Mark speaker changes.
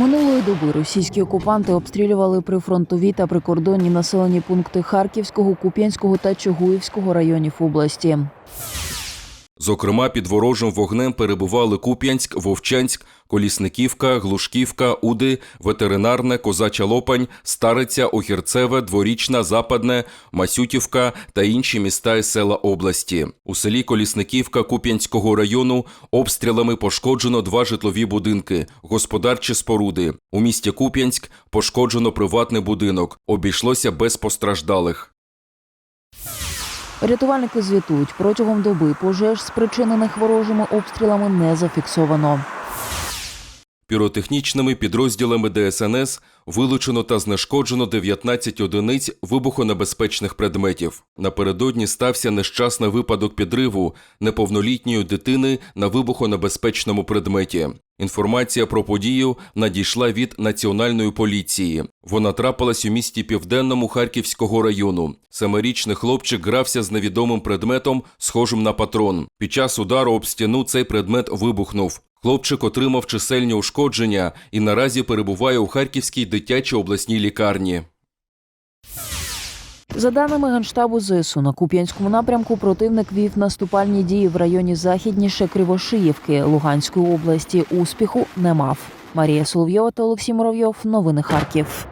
Speaker 1: Минулої доби російські окупанти обстрілювали прифронтові та прикордонні населені пункти Харківського, Куп'янського та Чугуївського районів області.
Speaker 2: Зокрема, під ворожим вогнем перебували Куп'янськ, Вовчанськ, Колісниківка, Глушківка, Уди, Ветеринарне, Козача Лопань, Стариця, Охірцеве, Дворічна, Западне, Масютівка та інші міста і села області. У селі Колісниківка Куп'янського району обстрілами пошкоджено два житлові будинки, господарчі споруди. У місті Куп'янськ пошкоджено приватний будинок. Обійшлося без постраждалих.
Speaker 1: Рятувальники звітують, протягом доби пожеж, спричинених ворожими обстрілами, не зафіксовано.
Speaker 2: Піротехнічними підрозділами ДСНС вилучено та знешкоджено 19 одиниць вибухонебезпечних предметів. Напередодні стався нещасний випадок підриву неповнолітньої дитини на вибухонебезпечному предметі. Інформація про подію надійшла від національної поліції. Вона трапилась у місті Південному Харківського району. Семирічний хлопчик грався з невідомим предметом, схожим на патрон. Під час удару об стіну цей предмет вибухнув. Хлопчик отримав чисельні ушкодження і наразі перебуває у Харківській дитячій обласній лікарні.
Speaker 1: За даними Генштабу ЗСУ, на Куп'янському напрямку противник вів наступальні дії в районі західніше Кривошиївки Луганської області. Успіху не мав. Марія Соловйова та Олексій Муравйов. Новини Харків.